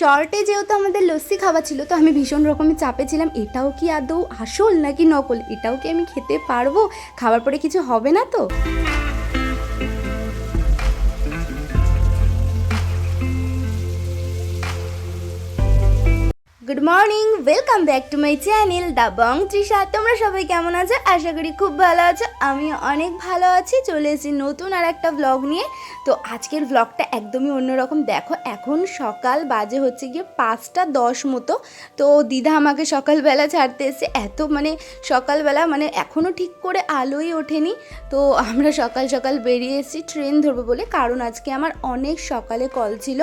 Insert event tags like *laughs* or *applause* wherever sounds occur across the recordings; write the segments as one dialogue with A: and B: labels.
A: শর্টে যেহেতু আমাদের লস্যি খাওয়া ছিল, তো আমি ভীষণ রকমের চাপে ছিলাম, এটাও কি আদৌ আসল নাকি নকল? এটাও কি আমি খেতে পারব? খাওয়ার পরে কিছু হবে না তো? Good morning welcome back to my channel the Bong Trisha তোমরা সবাই কেমন আছো? আশা করি খুব ভালো আছো। আমি অনেক ভালো আছি। চলে এসেছি নতুন আর একটা ব্লগ নিয়ে। তো আজকের ব্লগটা একদমই অন্যরকম। দেখো, এখন সকাল বাজে হচ্ছে গিয়ে পাঁচটা দশ মতো। তো দিদা আমাকে সকালবেলা ছাড়তে এসে এত মানে সকালবেলা মানে এখনও ঠিক করে আলোই ওঠেনি। তো আমরা সকাল সকাল বেরিয়ে এসেছি ট্রেন ধরবো বলে। কারণ আজকে আমার অনেক সকালে কল ছিল।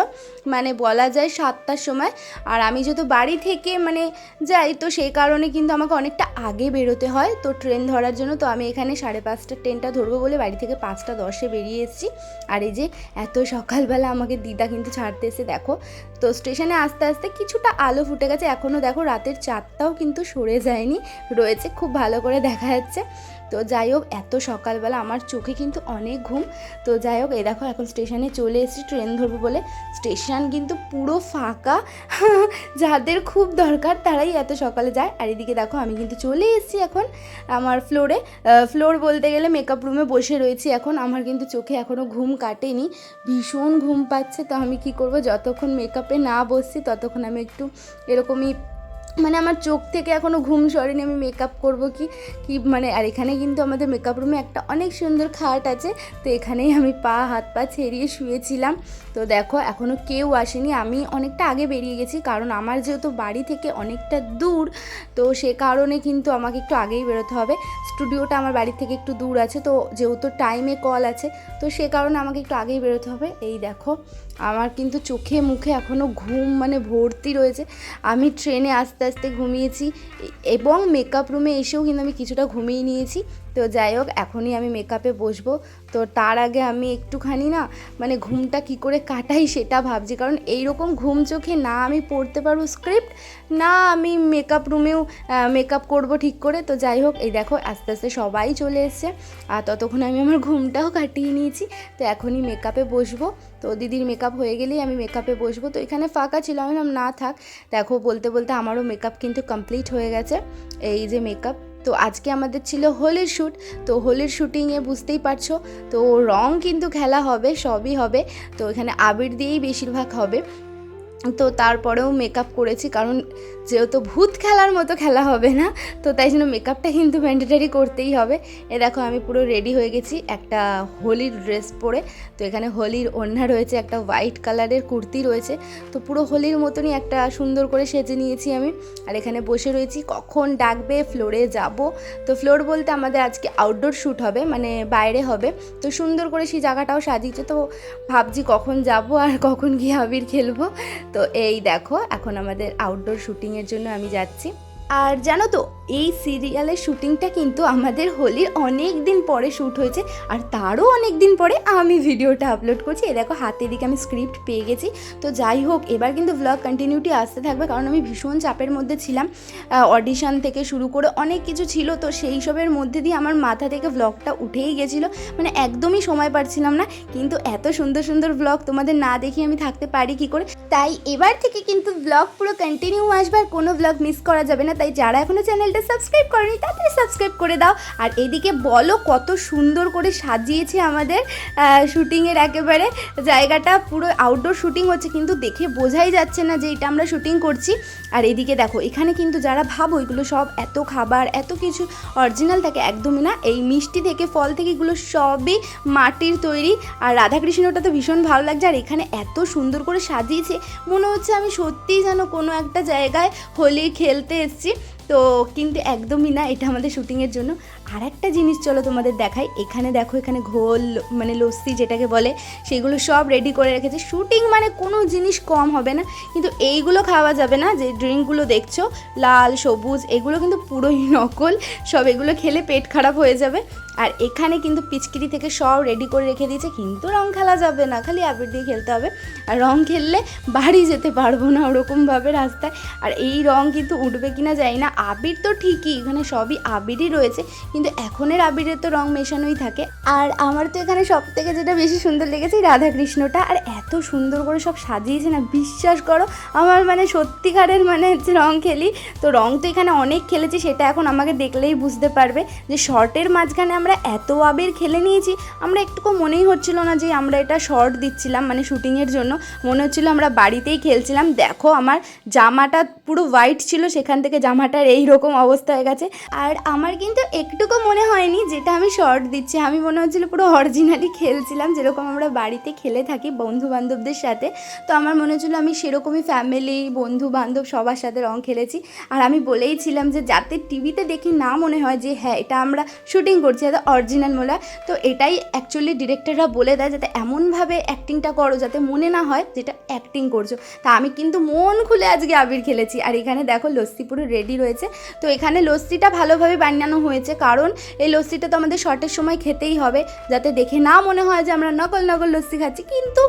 A: মানে বলা যায় সাতটার সময়। আর আমি যেহেতু বাড়ি থেকে মানে যাই, তো সেই কারণে কিন্তু আমাকে অনেকটা আগে বেরোতে হয়। তো ট্রেন ধরার জন্য তো আমি এখানে সাড়ে পাঁচটা ট্রেনটা ধরবো বলে বাড়ি থেকে পাঁচটা দশে বেরিয়ে এসেছি। আর এই যে এত সকালবেলা আমাকে দিদা কিন্তু ছাড়তে এসে দেখো, তো স্টেশনে আস্তে আস্তে কিছুটা আলো ফুটে গেছে। এখনও দেখো রাতের চারটাও কিন্তু সরে যায়নি। রয়েছে, খুব ভালো করে দেখা যাচ্ছে। তো যাই হোক, এত সকালবেলা আমার চোখে কিন্তু অনেক ঘুম। তো যাই হোক, এই দেখো এখন স্টেশনে চলে এসেছি, ট্রেন ধরবো বলে। স্টেশন কিন্তু পুরো ফাঁকা। *laughs* যাদের খুব দরকার তারাই এত সকালে যায়। আর এদিকে দেখো, আমি কিন্তু চলে এসেছি এখন আমার ফ্লোরে ফ্লোর বলতে গেলে মেকআপ রুমে বসে রয়েছি এখন। আমার কিন্তু চোখে এখনও ঘুম কাটেনি। ভীষণ ঘুম পাচ্ছে। তো আমি কি করব? যতক্ষণ মেকআপে না বসছি, ততক্ষণ আমি একটু এরকমই মানে আমার চোখ থেকে এখনও ঘুম সরেনি, আমি মেকআপ করব কি কি মানে আর এখানে কিন্তু আমাদের মেকআপ রুমে একটা অনেক সুন্দর খাট আছে, তো এখানেই আমি পা, হাত, পা ছেড়িয়ে শুয়েছিলাম। তো দেখো এখনও কেউ আসেনি, আমি অনেকটা আগে বেরিয়ে গেছি, কারণ আমার যেহেতু বাড়ি থেকে অনেকটা দূর, তো সে কারণে কিন্তু আমাকে একটু আগেই বেরোতে হবে। স্টুডিওটা আমার বাড়ি থেকে একটু দূর আছে, তো যেহেতু টাইমে কল আছে, তো সে কারণে আমাকে একটু আগেই বেরোতে হবে। এই দেখো, আমার কিন্তু চোখে মুখে এখনও ঘুম মানে ভর্তি রয়েছে। আমি ট্রেনে আস্তে আস্তে আস্তে ঘুমিয়েছি এবং মেকআপ রুমে এসেও কিন্তু আমি কিছুটা ঘুমিয়ে নিয়েছি। তো যাই হোক, এখনই আমি মেকআপে বসবো। তো তার আগে আমি একটুখানি না মানে ঘুমটা কি করে কাটাই সেটা ভাবছি। কারণ এইরকম ঘুম চোখে না আমি পড়তে পারব স্ক্রিপ্ট না আমি মেকআপ রুমেও মেকআপ করব ঠিক করে। তো যাই হোক, এই দেখো, আস্তে আস্তে সবাই চলে এসছে। আর ততক্ষণ আমি আমার ঘুমটাও কাটিয়ে নিয়েছি। তো এখনই মেকআপে বসবো। তো দিদির মেকআপ হয়ে গেলেই আমি মেকআপে বসবো। তো এখানে ফাঁকা ছিল, আমি না থাক। দেখো, বলতে বলতে আমারও মেকআপ কিন্তু কমপ্লিট হয়ে গেছে। এই যে মেকআপ তো আজকে আমাদের ছিল হোলির শ্যুট তো হোলির শ্যুটিংয়ে বুঝতেই পারছ, তো রং কিন্তু খেলা হবে, সবই হবে। তো এখানে আবির দিয়েই বেশিরভাগ হবে। তো তারপরেও মেকআপ করেছি, কারণ যেহেতু ভূত খেলার মতো খেলা হবে না, তো তাই জন্য মেকআপটা কিন্তু ম্যান্ডেটারি করতেই হবে। এ দেখো, আমি পুরো রেডি হয়ে গেছি একটা হোলির ড্রেস পরে। তো এখানে হোলির ওড়না রয়েছে, একটা হোয়াইট কালারের কুর্তি রয়েছে। তো পুরো হোলির মতনই একটা সুন্দর করে সেজে নিয়েছি আমি। আর এখানে বসে রয়েছি, কখন ডাকবে ফ্লোরে যাব? তো ফ্লোর বলতে আমাদের আজকে আউটডোর শ্যুট হবে মানে বাইরে হবে। তো সুন্দর করে সেই জায়গাটাও সাজিয়েছে, তো ভাবছি কখন যাব আর কখন গিয়ে আবির খেলব। তো এই দেখো, এখন আমাদের আউটডোর শুটিংয়ের জন্য আমি যাচ্ছি। আর জানো তো এই সিরিয়ালের শুটিংটা কিন্তু আমাদের হোলির অনেক দিন পরে শ্যুট হয়েছে। আর তারও অনেক দিন পরে আমি ভিডিওটা আপলোড করছি। এ দেখো, হাতের দিকে আমি স্ক্রিপ্ট পেয়ে গেছি। তো যাই হোক, এবার কিন্তু ব্লগ কন্টিনিউটি আসতে থাকবে, কারণ আমি ভীষণ চাপের মধ্যে ছিলাম। অডিশন থেকে শুরু করে অনেক কিছু ছিল, তো সেই সবের মধ্যে দিয়ে আমার মাথা থেকে ব্লগটা উঠেই গেছিল। মানে একদমই সময় পাচ্ছিলাম না, কিন্তু এত সুন্দর সুন্দর ব্লগ তোমাদের না দেখে আমি থাকতে পারি কি করে? তাই এবার থেকে কিন্তু ব্লগ পুরো কন্টিনিউ আসবে, আর কোনো ব্লগ মিস করা যাবে না। তাই যারা এখনও চ্যানেলটা সাবস্ক্রাইব করেনি তাড়াতাড়ি সাবস্ক্রাইব করে দাও। আর এদিকে বলো কত সুন্দর করে সাজিয়েছে আমাদের শুটিংয়ের একেবারে। জায়গাটা পুরো আউটডোর শুটিং হচ্ছে, কিন্তু দেখে বোঝাই যাচ্ছে না যে এটা আমরা শুটিং করছি। আর এদিকে দেখো, এখানে কিন্তু যারা ভাবো এগুলো সব এত খাবার, এত কিছু অরিজিনাল থাকে, একদমই না। এই মিষ্টি থেকে ফল থেকে এগুলো সবই মাটির তৈরি। আর রাধাকৃষ্ণটা তো ভীষণ ভালো লাগছে। আর এখানে এত সুন্দর করে সাজিয়েছে। মনে হচ্ছে আমি সত্যিই যেন কোনো একটা জায়গায় হোলি খেলতে এসেছি। তো কিন্তু একদমই না এটা আমাদের শুটিংয়ের জন্য। আর একটা জিনিস চলো তোমাদের দেখাই। এখানে দেখো, এখানে ঘোল মানে লস্যি যেটাকে বলে, সেগুলো সব রেডি করে রেখেছে। শুটিং মানে কোনো জিনিস কম হবে না, কিন্তু এইগুলো খাওয়া যাবে না। যে ড্রিঙ্কগুলো দেখছ, লাল, সবুজ, এগুলো কিন্তু পুরোই *laughs* নকল। সব এগুলো খেলে পেট খারাপ হয়ে যাবে। আর এখানে কিন্তু পিচকিরি থেকে সব রেডি করে রেখে দিয়েছে, কিন্তু রং খেলা যাবে না। খালি আবির দিয়ে খেলতে হবে। আর রং খেললে বাড়ি যেতে পারব না ওরকমভাবে রাস্তায়। আর এই রং কিন্তু উঠবে কিনা জানি না। আবির তো ঠিকই, এখানে সবই আবিরই রয়েছে। কিন্তু এখনের আবিরের তো রং মেশানোই থাকে। আর আমার তো এখানে সব থেকে যেটা বেশি সুন্দর লেগেছে রাধাকৃষ্ণটা। আর এত সুন্দর করে সব সাজিয়েছে না, বিশ্বাস করো, আমার মানে সত্যিকারের মানে হচ্ছে রং খেলি। তো রং তো এখানে অনেক খেলেছি, সেটা এখন আমাকে দেখলেই বুঝতে পারবে যে শর্টের মাঝখানে আমরা এত আবির খেলে নিয়েছি, আমরা একটুকু মনেই হচ্ছিল না যে আমরা এটা শর্ট দিচ্ছিলাম মানে শুটিংয়ের জন্য। মনে হচ্ছিল আমরা বাড়িতেই খেলছিলাম। দেখো আমার জামাটা পুরো হোয়াইট ছিল, সেখান থেকে জামাটার এই রকম অবস্থা হয়ে গেছে। আর আমার কিন্তু একটুকু মনে হয়নি যেটা আমি শর্ট দিচ্ছি। আমি মনে হচ্ছিল পুরো অরিজিনালি খেলছিলাম, যেরকম আমরা বাড়িতে খেলে থাকি বন্ধু বান্ধবদের সাথে। তো আমার মনে হচ্ছিল আমি সেরকমই ফ্যামিলি বন্ধু বান্ধব সবার সাথে রং খেলেছি। আর আমি বলেইছিলাম যে যাতে টিভিতে দেখি না মনে হয় যে হ্যাঁ এটা আমরা শুটিং করছি, এটা অরিজিনাল মনে তো এটাই অ্যাকচুয়ালি ডিরেক্টররা বলে দেয় যাতে এমনভাবে অ্যাক্টিংটা করো যাতে মনে না হয় যেটা অ্যাক্টিং করছ। তা আমি কিন্তু মন খুলে আজকে আবির খেলেছি। আর এখানে দেখো লস্যি পুরো রেডি রয়েছে। তো এখানে লস্যিটা ভালোভাবে বানানো হয়েছে। কারণ এই লস্যিটা তো আমাদের শর্টের সময় খেতেই হবে। যাতে দেখে না মনে হয় যে আমরা নকল নকল লস্যি খাচ্ছি। কিন্তু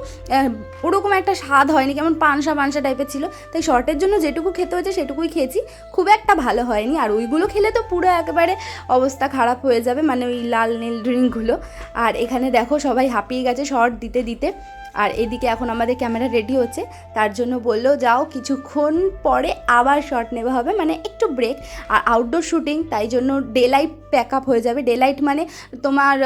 A: ওরকম একটা স্বাদ হয়নি, কেমন পানসা পানসা টাইপের ছিল। তাই শর্টের জন্য যেটুকু খেতে হয়েছে, সেটুকুই খেয়েছি। খুব একটা ভালো হয়নি। আর ওইগুলো খেলে তো পুরো একেবারে অবস্থা খারাপ হয়ে যাবে। মানে ওই লাল নীল ড্রিঙ্কগুলো আর এখানে দেখো সবাই হাঁপিয়ে গেছে শর্ট দিতে দিতে। আর এদিকে এখন আমাদের ক্যামেরা রেডি হচ্ছে। তার জন্য বলল, যাও, কিছুক্ষণ পরে আবার শট নেওয়া হবে। মানে একটু ব্রেক আর আউটডোর শুটিং তাই জন্য ডে লাইট প্যাক আপ হয়ে যাবে। ডে লাইট মানে তোমার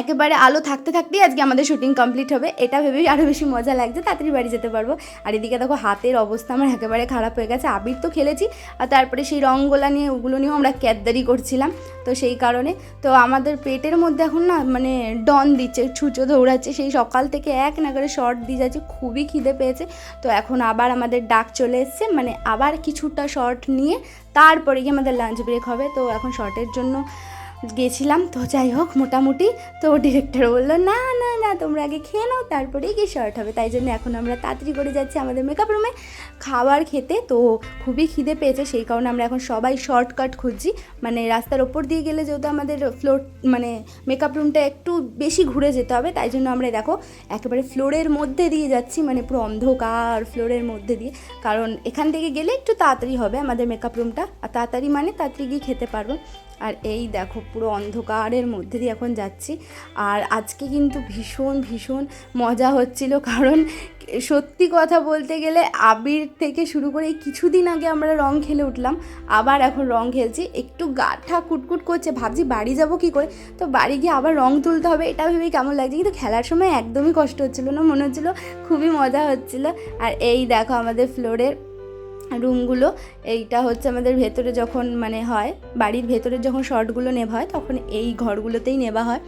A: একেবারে আলো থাকতে থাকতেই আজকে আমাদের শুটিং কমপ্লিট হবে। এটা ভেবেই আরও বেশি মজা লাগছে, তাড়াতাড়ি বাড়ি যেতে পারব। আর এদিকে দেখো হাতের অবস্থা আমার একেবারে খারাপ হয়ে গেছে, আবির তো খেলেছি। আর তারপরে সেই রঙগুলা নিয়ে, ওগুলো নিয়েও আমরা ক্যাদদারি করছিলাম। তো সেই কারণে, তো আমাদের পেটের মধ্যে এখন না মানে ডন দিচ্ছে, ছুঁচো দৌড়াচ্ছে। সেই সকাল থেকে এক নাগারে শর্ট দিয়ে যাচ্ছে, খুবই খিদে পেয়েছে। তো এখন আবার আমাদের ডাক চলে এসছে মানে আবার কিছুটা শর্ট নিয়ে তারপরে গিয়ে আমাদের লাঞ্চ ব্রেক হবে। তো এখন শর্টের জন্য গেছিলাম তো যাই হোক, মোটামুটি তো ডিরেক্টর বলল, না না না, তোমরা আগে খেয়ে নাও, তারপরেই গিয়ে শর্ট হবে। তাই জন্য এখন আমরা তাড়াতাড়ি করে যাচ্ছি আমাদের মেকআপ রুমে খাবার খেতে। তো খুবই খিদে পেয়েছে, সেই কারণে আমরা এখন সবাই শর্টকাট খুঁজছি। মানে রাস্তার ওপর দিয়ে গেলে যেহেতু আমাদের ফ্লোর মানে মেকআপ রুমটা একটু বেশি ঘুরে যেতে হবে, তাই জন্য আমরা দেখো একেবারে ফ্লোরের মধ্যে দিয়ে যাচ্ছি মানে পুরো অন্ধকার ফ্লোরের মধ্যে দিয়ে। কারণ এখান থেকে গেলে একটু তাড়াতাড়ি হবে আমাদের মেকআপ রুমটা আর তাড়াতাড়ি মানে তাড়াতাড়ি গিয়ে খেতে পারব। আর এই দেখো পুরো অন্ধকারের মধ্যে দিয়ে এখন যাচ্ছি। আর আজকে কিন্তু ভীষণ ভীষণ মজা হচ্ছিল, কারণ সত্যি কথা বলতে গেলে আবির থেকে শুরু করে কিছুদিন আগে আমরা রং খেলে উঠলাম, আবার এখন রং খেলছি। একটু গাঠা কুটকুট করছে, ভাবছি বাড়ি যাব কি করে? তো বাড়ি গিয়ে আবার রং তুলতে হবে, এটা ভেবেই কেমন লাগছে? কিন্তু খেলার সময় একদমই কষ্ট হচ্ছিল না, মনে হচ্ছিল খুবই মজা হচ্ছিল। আর এই দেখো আমাদের ফ্লোরের রুমগুলো এইটা হচ্ছে আমাদের ভেতরে যখন মানে হয়, বাড়ির ভেতরে যখন শর্টগুলো নেওয়া হয়, তখন এই ঘরগুলোতেই নেওয়া হয়।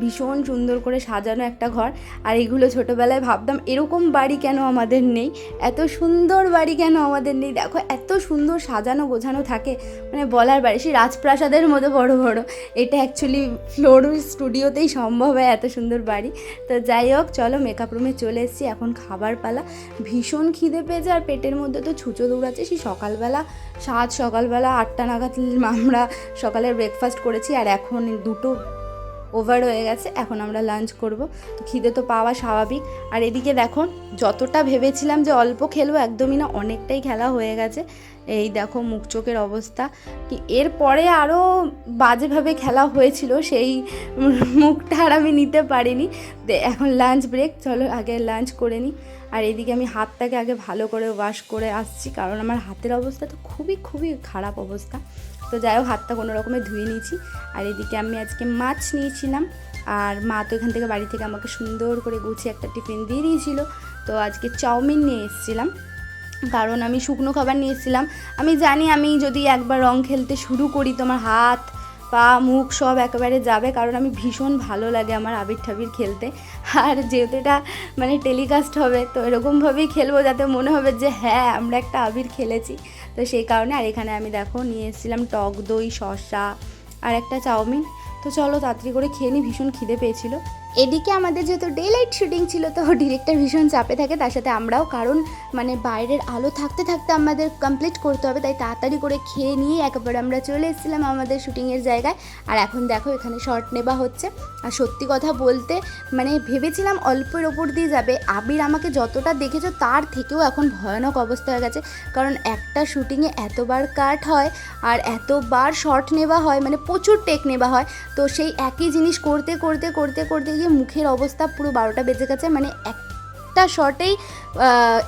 A: ভীষণ সুন্দর করে সাজানো একটা ঘর। আর এইগুলো ছোটোবেলায় ভাবতাম, এরকম বাড়ি কেন আমাদের নেই? এত সুন্দর বাড়ি কেন আমাদের নেই? দেখো, এত সুন্দর সাজানো গোছানো থাকে। মানে বলার বাড়ি, সেই রাজপ্রাসাদের মতো বড় বড়। এটা অ্যাকচুয়ালি ফ্লোর স্টুডিওতেই সম্ভব হয় এত সুন্দর বাড়ি। তো যাই হোক, চলো মেকআপ রুমে চলে এসেছি, এখন খাবার পালা। ভীষণ খিদে পেয়েছে, আর পেটের মধ্যে তো ছুঁচো দৌড়াচ্ছে সেই সকালবেলা, সাত সকালবেলা, আটটা নাগাদ আমরা সকালে ব্রেকফাস্ট করেছি আর এখন দুটো ওভার হয়ে গেছে, এখন আমরা লাঞ্চ করব। তো খিদে তো পাওয়া স্বাভাবিক। আর এদিকে দেখুন, যতটা ভেবেছিলাম যে অল্প খেলব, একদমই না, অনেকটাই খেলা হয়ে গেছে। এই দেখো মুখ চোখের অবস্থা। কি এরপরে আরও বাজেভাবে খেলা হয়েছিল, সেই মুখটা আর আমি নিতে পারিনি। এখন লাঞ্চ ব্রেক চলো আগে লাঞ্চ করে নিই আর এদিকে আমি হাতটাকে আগে ভালো করে ওয়াশ করে আসছি, কারণ আমার হাতের অবস্থা তো খুবই খুবই খারাপ অবস্থা। তো যাই হোক, হাতটা কোনো রকমে ধুয়ে নিয়েছি। আর এদিকে আমি আজকে মাছ নিয়েছিলাম। আর মা তো এখান থেকে বাড়ি থেকে আমাকে সুন্দর করে গুছিয়ে একটা টিফিন দিয়ে দিয়েছিল। তো আজকে চাউমিন নিয়ে এসেছিলাম। কারণ আমি শুকনো খাবার নিয়েছিলাম। আমি জানি আমি যদি একবার রং খেলতে শুরু করি, তোমার হাত, পা, মুখ সব একেবারে যাবে, কারণ আমি ভীষণ ভালো লাগে আমার আবির ঠাবির খেলতে। আর যেহেতু এটা মানে টেলিকাস্ট হবে, তো এরকমভাবেই খেলব যাতে মনে হবে যে হ্যাঁ আমরা একটা আবির খেলেছি। তো সেই কারণে, আর এখানে আমি দেখো, নিয়ে এসেছিলাম টক দই, শসা, আর একটা চাউমিন। তো চলো তাড়াতাড়ি করে খেয়ে নিই ভীষণ খিদে পেয়েছিল। এদিকে আমাদের যেহেতু ডে লাইট শুটিং ছিল, তো ডিরেক্টর ভীষণ চাপে থাকে। তার সাথে আমরাও, কারণ মানে বাইরের আলো থাকতে থাকতে আমাদের কমপ্লিট করতে হবে, তাই তাড়াতাড়ি করে খেয়ে নিয়ে একবার আমরা চলে এসেছিলাম আমাদের শুটিংয়ের জায়গায়। আর এখন দেখো, এখানে শর্ট নেওয়া হচ্ছে। আর সত্যি কথা বলতে মানে ভেবেছিলাম অল্পের ওপর দিয়ে যাবে। আবির আমাকে যতটা দেখেছ, তার থেকেও এখন ভয়ানক অবস্থা হয়ে গেছে। কারণ একটা শুটিংয়ে এতবার কাট হয়, আর এতবার শর্ট নেওয়া হয় মানে প্রচুর টেক নেওয়া হয়। তো সেই একই জিনিস করতে করতে করতে করতে গিয়ে মুখের অবস্থা পুরো বারোটা বেজে গেছে মানে একটা শর্টেই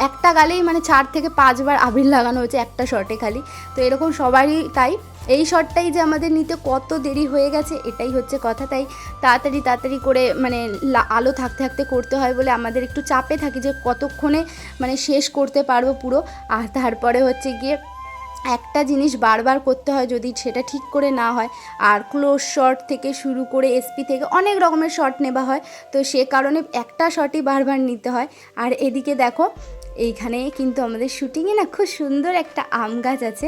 A: একটা গালেই মানে চার থেকে পাঁচবার আবির লাগানো হয়েছে একটা শর্টে খালি। তো এরকম সবারই তাই। এই শটটাই যে আমাদের নিতে কত দেরি হয়ে গেছে, এটাই হচ্ছে কথা। তাই তাড়াতাড়ি তাড়াতাড়ি করে মানে আলো থাকতে থাকতে করতে হয় বলে আমাদের একটু চাপে থাকি যে কতক্ষণে মানে শেষ করতে পারব পুরো। আর তারপরে হচ্ছে গিয়ে একটা জিনিস বারবার করতে হয় যদি সেটা ঠিক করে না হয়। আর ক্লোজ শট থেকে শুরু করে এসপি থেকে অনেক রকমের শট নেওয়া হয়। তো সে কারণে একটা শটই বারবার নিতে হয়। আর এদিকে দেখো এইখানে কিন্তু আমাদের শুটিংয়ে না খুব সুন্দর একটা আম গাছ আছে।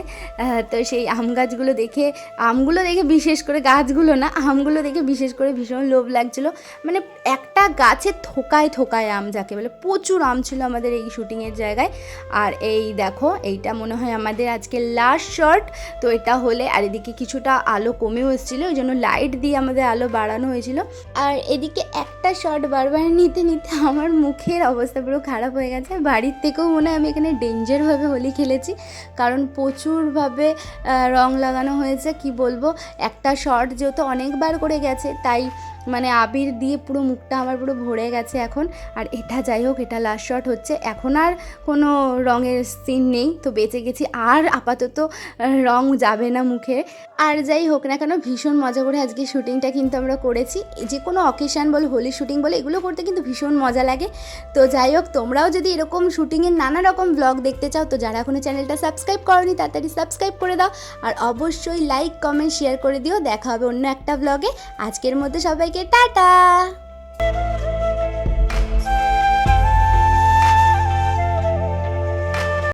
A: তো সেই আম গাছগুলো দেখে, আমগুলো দেখে বিশেষ করে গাছগুলো না, আমগুলো দেখে বিশেষ করে ভীষণ লোভ লাগছিল। মানে একটা গাছে থোকায় থোকায় আম যাকে বলে, প্রচুর আম ছিল আমাদের এই শুটিংয়ের জায়গায়। আর এই দেখো, এইটা মনে হয় আমাদের আজকে লাস্ট শর্ট তো এটা হলে আর এদিকে কিছুটা আলো কমেও এসেছিল, ওই জন্য লাইট দিয়ে আমাদের আলো বাড়ানো হয়েছিল। আর এদিকে একটা শট বারবার নিতে নিতে আমার মুখের অবস্থা পুরো খারাপ হয়ে গেছে। বাড়ির থেকেও মনে হয় আমি এখানে ডেঞ্জারভাবে হোলি খেলেছি। কারণ প্রচুরভাবে রং লাগানো হয়েছে, কি বলব? একটা শর্ট যেহেতু অনেকবার করে গেছে, তাই মানে আবির দিয়ে পুরো মুখটা আমার পুরো ভরে গেছে এখন। আর এটা যাই হোক, এটা লাস্ট শট হচ্ছে। এখন আর কোনো রঙের সিন নেই, তো বেঁচে গেছি। আর আপাতত রং যাবে না মুখে। আর যাই হোক না কেন, ভীষণ মজা করে আজকে শুটিংটা কিন্তু আমরা করেছি। যে কোনো অকেশান বলে, হোলি শুটিং বলে, এগুলো করতে কিন্তু ভীষণ মজা লাগে। তো যাই হোক, তোমরাও যদি এরকম শুটিংয়ের নানা রকম ব্লগ দেখতে চাও, তো যারা এখনও চ্যানেলটা সাবস্ক্রাইব করনি, তাড়াতাড়ি সাবস্ক্রাইব করে দাও। আর অবশ্যই লাইক কমেন্ট শেয়ার করে দিও। দেখা হবে অন্য একটা ব্লগে আজকের মধ্যে সবাইকে টাটা